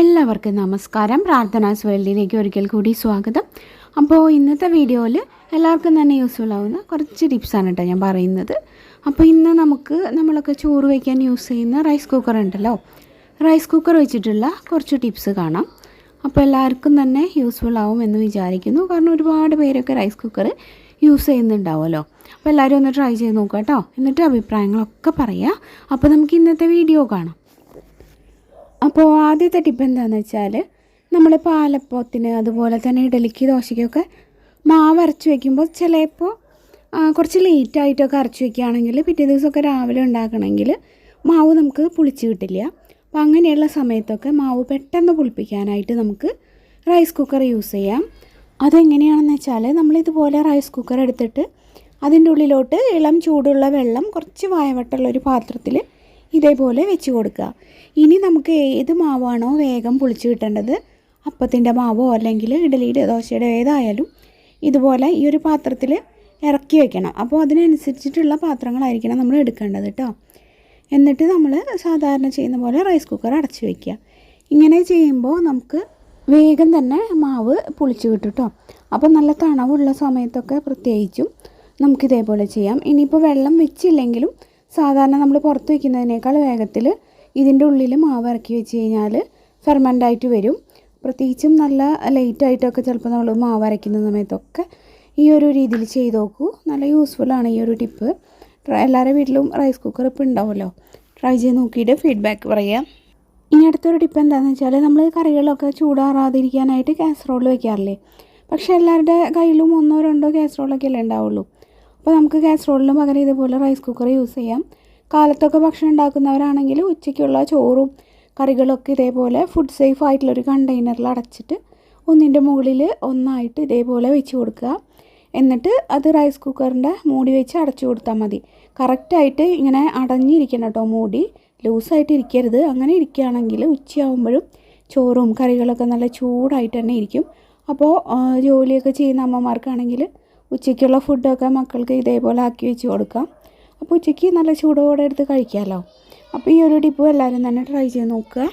എല്ലാവർക്കും നമസ്കാരം. പ്രാർത്ഥനാ വേൾഡിലേക്ക് ഒരിക്കൽ കൂടി സ്വാഗതം. അപ്പോൾ ഇന്നത്തെ വീഡിയോയിൽ എല്ലാവർക്കും തന്നെ യൂസ്ഫുൾ ആവുന്ന കുറച്ച് ടിപ്സാണ് കേട്ടോ ഞാൻ പറയുന്നത്. അപ്പോൾ ഇന്ന് നമുക്ക് നമ്മളൊക്കെ ചോറ് വയ്ക്കാൻ യൂസ് ചെയ്യുന്ന റൈസ് കുക്കർ ഉണ്ടല്ലോ. റൈസ് കുക്കർ വെച്ചിട്ടുള്ള കുറച്ച് ടിപ്സ് കാണാം. അപ്പോൾ എല്ലാവർക്കും തന്നെ യൂസ്ഫുൾ ആവും എന്ന് വിചാരിക്കുന്നു. കാരണം ഒരുപാട് പേരൊക്കെ റൈസ് കുക്കർ യൂസ് ചെയ്യുന്നുണ്ടാവുമല്ലോ. അപ്പോൾ എല്ലാവരും ഒന്ന് ട്രൈ ചെയ്ത് നോക്കാം കേട്ടോ എന്നിട്ട് അഭിപ്രായങ്ങളൊക്കെ പറയാം. അപ്പോൾ നമുക്ക് ഇന്നത്തെ വീഡിയോ കാണാം. അപ്പോൾ ആദ്യത്തെ ടിപ്പ് എന്താണെന്ന് വെച്ചാൽ നമ്മൾ പാലപ്പത്തിന് അതുപോലെ തന്നെ ഇഡലിക്ക് ദോശയ്ക്കൊക്കെ മാവ് അരച്ച് വയ്ക്കുമ്പോൾ ചിലപ്പോൾ കുറച്ച് ലേറ്റായിട്ടൊക്കെ അരച്ച് വയ്ക്കുകയാണെങ്കിൽ പിറ്റേ ദിവസമൊക്കെ രാവിലെ ഉണ്ടാക്കണമെങ്കിൽ മാവ് നമുക്ക് പുളിച്ച് കിട്ടില്ല. അപ്പോൾ അങ്ങനെയുള്ള സമയത്തൊക്കെ മാവ് പെട്ടെന്ന് പുളിപ്പിക്കാനായിട്ട് നമുക്ക് റൈസ് കുക്കർ യൂസ് ചെയ്യാം. അതെങ്ങനെയാണെന്ന് വെച്ചാൽ നമ്മളിതുപോലെ റൈസ് കുക്കർ എടുത്തിട്ട് അതിന്റെ ഉള്ളിലോട്ട് ഇളം ചൂടുള്ള വെള്ളം കുറച്ച് വായവട്ടുള്ള ഒരു പാത്രത്തിൽ ഇതേപോലെ വെച്ച് കൊടുക്കുക. ഇനി നമുക്ക് ഏത് മാവാണോ വേഗം പുളിച്ച് കിട്ടേണ്ടത്? അപ്പത്തിന്റെ മാവോ അല്ലെങ്കിൽ ഇഡലിയുടെ ദോശയുടെ ഏതായാലും ഇതുപോലെ ഈ ഒരു പാത്രത്തിൽ ഇറക്കി വെക്കണം. അപ്പോൾ അതിനനുസരിച്ചിട്ടുള്ള പാത്രങ്ങളായിരിക്കണം നമ്മൾ എടുക്കേണ്ടത് കേട്ടോ. എന്നിട്ട് നമ്മൾ സാധാരണ ചെയ്യുന്ന പോലെ റൈസ് കുക്കർ അടച്ച് വയ്ക്കുക ഇങ്ങനെ ചെയ്യുമ്പോൾ നമുക്ക് വേഗം തന്നെ മാവ് പുളിച്ച് കിട്ടും കേട്ടോ. അപ്പോൾ നല്ല തണവുള്ള സമയത്തൊക്കെ പ്രത്യേകിച്ചും നമുക്കിതേപോലെ ചെയ്യാം. ഇനിയിപ്പോൾ വെള്ളം വെച്ചില്ലെങ്കിലും സാധാരണ നമ്മൾ പുറത്ത് വയ്ക്കുന്നതിനേക്കാൾ വേഗത്തിൽ ഇതിന്റെ ഉള്ളിൽ മാവ് ഇറക്കി വെച്ച് കഴിഞ്ഞാൽ ഫെർമന്റായിട്ട് വരും. പ്രത്യേകിച്ചും നല്ല ലേറ്റായിട്ടൊക്കെ ചിലപ്പോൾ നമ്മൾ മാവ് അരയ്ക്കുന്ന സമയത്തൊക്കെ ഈ ഒരു രീതിയിൽ ചെയ്ത് നോക്കൂ. നല്ല യൂസ്ഫുള്ളാണ് ഈ ഒരു ടിപ്പ് എല്ലാവരുടെ വീട്ടിലും റൈസ് കുക്കർ ഇപ്പോൾ ഉണ്ടാവുമല്ലോ. ട്രൈ ചെയ്ത് നോക്കിയിട്ട് ഫീഡ്ബാക്ക് പറയാം ഇനി അടുത്തൊരു ടിപ്പ് എന്താണെന്ന് വെച്ചാൽ നമ്മൾ കറികളൊക്കെ ചൂടാറാതിരിക്കാനായിട്ട് കാസറോൾ വെക്കാറില്ലേ പക്ഷേ എല്ലാവരുടെ കയ്യിലും ഒന്നോ രണ്ടോ കാസറോളൊക്കെ അല്ലേ ഉണ്ടാവുള്ളൂ. അപ്പോൾ നമുക്ക് കാസറോളിന് പകരം ഇതുപോലെ റൈസ് കുക്കർ യൂസ് ചെയ്യാം. കാലത്തൊക്കെ ഭക്ഷണം ഉണ്ടാക്കുന്നവരാണെങ്കിൽ ഉച്ചയ്ക്കുള്ള ചോറും കറികളൊക്കെ ഇതേപോലെ ഫുഡ് സേഫ് ആയിട്ടുള്ളൊരു കണ്ടെയ്നറിൽ അടച്ചിട്ട് ഒന്നിന്റെ മുകളിൽ ഒന്നായിട്ട് ഇതേപോലെ വെച്ച് കൊടുക്കുക. എന്നിട്ട് അത് റൈസ് കുക്കറിന്റെ മൂടി വെച്ച് അടച്ചു കൊടുത്താൽ മതി. കറക്റ്റായിട്ട് ഇങ്ങനെ അടഞ്ഞിരിക്കണം കേട്ടോ മൂടി. ലൂസായിട്ട് ഇരിക്കരുത്. അങ്ങനെ ഇരിക്കുകയാണെങ്കിൽ ഉച്ചയാകുമ്പോഴും ചോറും കറികളൊക്കെ നല്ല ചൂടായിട്ട് തന്നെ ഇരിക്കും. അപ്പോൾ ജോലിയൊക്കെ ചെയ്യുന്ന അമ്മമാർക്കാണെങ്കിൽ ഉച്ചയ്ക്കുള്ള ഫുഡൊക്കെ മക്കൾക്ക് ഇതേപോലെ ആക്കി വെച്ച് കൊടുക്കാം. അപ്പോൾ ഉച്ചയ്ക്ക് നല്ല ചൂടോടെ എടുത്ത് കഴിക്കാമല്ലോ അപ്പോൾ ഈ ഒരു ടിപ്പ് എല്ലാവരും തന്നെ ട്രൈ ചെയ്ത് നോക്കുക.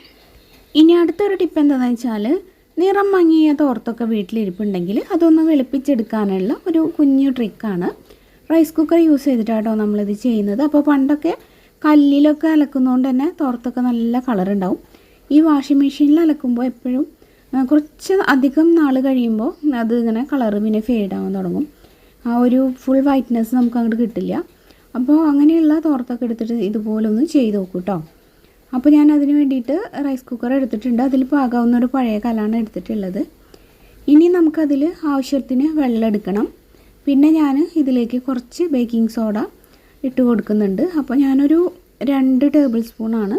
ഇനി അടുത്തൊരു ടിപ്പ് എന്താണെന്ന് വെച്ചാൽ നിറം മങ്ങിയ തോർത്തൊക്കെ വീട്ടിലിരിപ്പുണ്ടെങ്കിൽ അതൊന്ന് വെളുപ്പിച്ചെടുക്കാനുള്ള ഒരു കുഞ്ഞു ട്രിക്കാണ്. റൈസ് കുക്കർ യൂസ് ചെയ്തിട്ടാട്ടോ നമ്മളിത് ചെയ്യുന്നത്. അപ്പോൾ പണ്ടൊക്കെ കല്ലിലൊക്കെ അലക്കുന്നതുകൊണ്ട് തന്നെ തോർത്തൊക്കെ നല്ല കളറുണ്ടാവും. ഈ വാഷിംഗ് മെഷീനിൽ അലക്കുമ്പോൾ എപ്പോഴും കുറച്ച് അധികം നാൾ കഴിയുമ്പോൾ അത് ഇങ്ങനെ കളറ് പിന്നെ ഫെയ്ഡ് ആവാൻ തുടങ്ങും. ആ ഒരു ഫുൾ വൈറ്റ്നെസ് നമുക്ക് അങ്ങോട്ട് കിട്ടില്ല. അപ്പോൾ അങ്ങനെയുള്ള തോർത്തൊക്കെ എടുത്തിട്ട് ഇതുപോലെ ഒന്ന് ചെയ്ത് നോക്കൂ കേട്ടോ അപ്പോൾ ഞാൻ അതിന് വേണ്ടിയിട്ട് റൈസ് കുക്കർ എടുത്തിട്ടുണ്ട്. അതിൽ പാകാവുന്ന ഒരു പഴയ കലാണ് എടുത്തിട്ടുള്ളത്. ഇനി നമുക്കതിൽ ആവശ്യത്തിന് വെള്ളം എടുക്കണം. പിന്നെ ഞാൻ ഇതിലേക്ക് കുറച്ച് ബേക്കിംഗ് സോഡ ഇട്ട് കൊടുക്കുന്നുണ്ട്. അപ്പോൾ ഞാനൊരു രണ്ട് ടേബിൾ സ്പൂണാണ്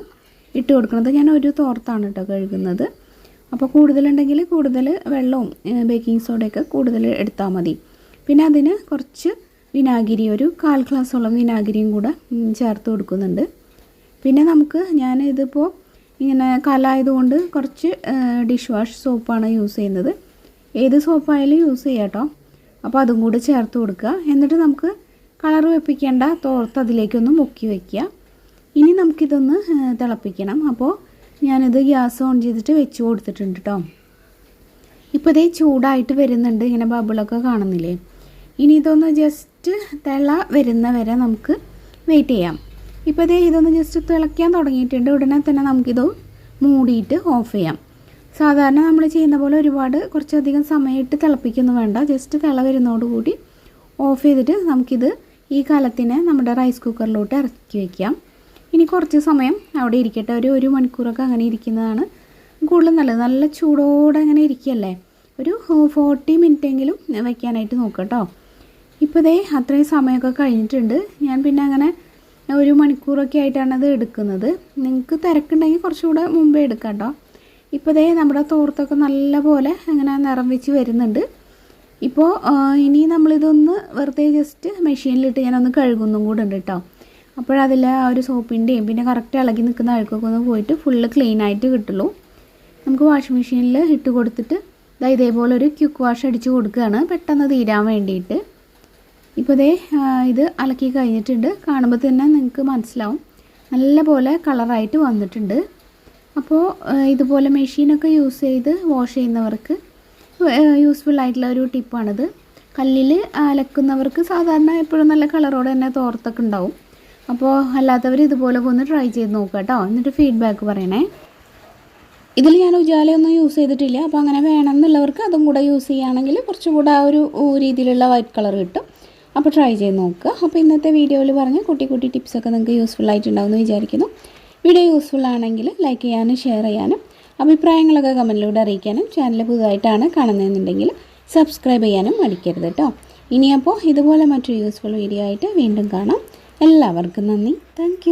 ഇട്ട് കൊടുക്കുന്നത്. ഞാൻ ഒരു തോർത്താണ് കേട്ടോ കഴുകുന്നത്. അപ്പോൾ കൂടുതലുണ്ടെങ്കിൽ കൂടുതൽ വെള്ളവും ബേക്കിംഗ് സോഡയൊക്കെ കൂടുതൽ എടുത്താൽ മതി. പിന്നെ അതിന് കുറച്ച് വിനാഗിരി ഒരു കാൽ ഗ്ലാസ്സോളം വിനാഗിരിയും കൂടെ ചേർത്ത് കൊടുക്കുന്നുണ്ട്. പിന്നെ നമുക്ക് ഞാൻ ഇതിപ്പോൾ ഇങ്ങനെ കലായതുകൊണ്ട് കുറച്ച് ഡിഷ് വാഷ് സോപ്പാണ് യൂസ് ചെയ്യുന്നത്. ഏത് സോപ്പായാലും യൂസ് ചെയ്യാം കേട്ടോ. അപ്പോൾ അതും കൂടെ ചേർത്ത് കൊടുക്കുക. എന്നിട്ട് നമുക്ക് കളർ വെപ്പിക്കേണ്ട തോർത്ത് അതിലേക്കൊന്ന് മുക്കി വയ്ക്കുക ഇനി നമുക്കിതൊന്ന് തിളപ്പിക്കണം. അപ്പോൾ ഞാനിത് ഗ്യാസ് ഓൺ ചെയ്തിട്ട് വെച്ച് കൊടുത്തിട്ടുണ്ട് കേട്ടോ. ഇപ്പോൾ ഇതേ ചൂടായിട്ട് വരുന്നുണ്ട്. ഇങ്ങനെ ബബിളൊക്കെ കാണുന്നില്ലേ? ഇനി ഇതൊന്ന് ജസ്റ്റ് തിള വരുന്ന വരെ നമുക്ക് വെയിറ്റ് ചെയ്യാം. ഇപ്പോൾ ഇതേ ഇതൊന്ന് ജസ്റ്റ് തിളയ്ക്കാൻ തുടങ്ങിയിട്ടുണ്ട്. ഉടനെ തന്നെ നമുക്കിത് മൂടിയിട്ട് ഓഫ് ചെയ്യാം. സാധാരണ നമ്മൾ ചെയ്യുന്ന പോലെ ഒരുപാട് കുറച്ചധികം സമയമിട്ട് തിളപ്പിക്കൊന്നും വേണ്ട. ജസ്റ്റ് തിള വരുന്നതോടുകൂടി ഓഫ് ചെയ്തിട്ട് നമുക്കിത് ഈ കാലത്തിനെ നമ്മുടെ റൈസ് കുക്കറിലോട്ട് ഇറക്കി വയ്ക്കാം ഇനി കുറച്ച് സമയം അവിടെ ഇരിക്കട്ടെ. ഒരു ഒരു മണിക്കൂറൊക്കെ അങ്ങനെ ഇരിക്കുന്നതാണ് കൂടുതൽ നല്ലത്. നല്ല ചൂടോടെ അങ്ങനെ ഇരിക്കുകയല്ലേ? ഒരു ഫോർട്ടി മിനിറ്റെങ്കിലും വയ്ക്കാനായിട്ട് നോക്കാം കേട്ടോ. ഇപ്പോൾ ദേ അത്രയും സമയമൊക്കെ കഴിഞ്ഞിട്ടുണ്ട്. ഞാൻ പിന്നെ അങ്ങനെ ഒരു മണിക്കൂറൊക്കെ ആയിട്ടാണ് അത് എടുക്കുന്നത്. നിങ്ങൾക്ക് തിരക്കുണ്ടെങ്കിൽ കുറച്ചുകൂടെ മുമ്പേ എടുക്കാം കേട്ടോ. ഇപ്പോൾ ദേ നമ്മുടെ തോർത്തൊക്കെ നല്ല പോലെ അങ്ങനെ നിറം വെച്ച് വരുന്നുണ്ട് ഇപ്പോൾ ഇനി നമ്മളിതൊന്ന് വെറുതെ ജസ്റ്റ് മെഷീനിലിട്ട് ഞാനൊന്ന് കഴുകുന്നും കൂടെ ഉണ്ട് കേട്ടോ. അപ്പോഴതിൽ ആ ഒരു സോപ്പിന്റെയും പിന്നെ കറക്റ്റ് ഇളകി നിൽക്കുന്ന അഴുക്കൊക്കെ ഒന്ന് പോയിട്ട് ഫുള്ള് ക്ലീൻ ആയിട്ട് കിട്ടുള്ളൂ. നമുക്ക് വാഷിംഗ് മെഷീനിൽ ഇട്ട് കൊടുത്തിട്ട് ഇതാ ഇതേപോലെ ഒരു ക്യുക്ക് വാഷ് അടിച്ച് കൊടുക്കുകയാണ് പെട്ടെന്ന് തീരാൻ വേണ്ടിയിട്ട്. ഇപ്പോൾ ഇതേ ഇത് അലക്കി കഴിഞ്ഞിട്ടുണ്ട്. കാണുമ്പോൾ തന്നെ നിങ്ങൾക്ക് മനസ്സിലാവും. നല്ലപോലെ കളറായിട്ട് വന്നിട്ടുണ്ട്. അപ്പോൾ ഇതുപോലെ മെഷീനൊക്കെ യൂസ് ചെയ്ത് വാഷ് ചെയ്യുന്നവർക്ക് യൂസ്ഫുൾ ആയിട്ടുള്ള ഒരു ടിപ്പാണിത്. കല്ലിൽ അലക്കുന്നവർക്ക് സാധാരണ എപ്പോഴും നല്ല കളറോടെ തന്നെ തോർത്തൊക്കെ ഉണ്ടാവും. അപ്പോൾ അല്ലാത്തവർ ഇതുപോലെ ഒന്ന് ട്രൈ ചെയ്ത് നോക്കുക കേട്ടോ. എന്നിട്ട് ഫീഡ്ബാക്ക് പറയണേ. ഇതിൽ ഞാൻ ഉജാലയൊന്നും യൂസ് ചെയ്തിട്ടില്ല. അപ്പോൾ അങ്ങനെ വേണമെന്നുള്ളവർക്ക് അതും കൂടെ യൂസ് ചെയ്യുകയാണെങ്കിൽ കുറച്ചും കൂടെ ആ ഒരു രീതിയിലുള്ള വൈറ്റ് കളർ കിട്ടും. അപ്പോൾ ട്രൈ ചെയ്ത് നോക്കുക. അപ്പോൾ ഇന്നത്തെ വീഡിയോയിൽ പറഞ്ഞ കുട്ടി കുട്ടി ടിപ്സൊക്കെ നിങ്ങൾക്ക് യൂസ്ഫുൾ ആയിട്ടുണ്ടാവും എന്ന് വിചാരിക്കുന്നു. വീഡിയോ യൂസ്ഫുൾ ആണെങ്കിൽ ലൈക്ക് ചെയ്യാനും ഷെയർ ചെയ്യാനും അഭിപ്രായങ്ങളൊക്കെ കമന്റിലൂടെ അറിയിക്കാനും ചാനൽ പുതുതായിട്ടാണ് കാണുന്നതെന്നുണ്ടെങ്കിൽ സബ്സ്ക്രൈബ് ചെയ്യാനും മടിക്കരുത് കേട്ടോ ഇനിയപ്പോൾ ഇതുപോലെ മറ്റൊരു യൂസ്ഫുൾ വീഡിയോ ആയിട്ട് വീണ്ടും കാണാം. എല്ലാവർക്കും നന്ദി. താങ്ക്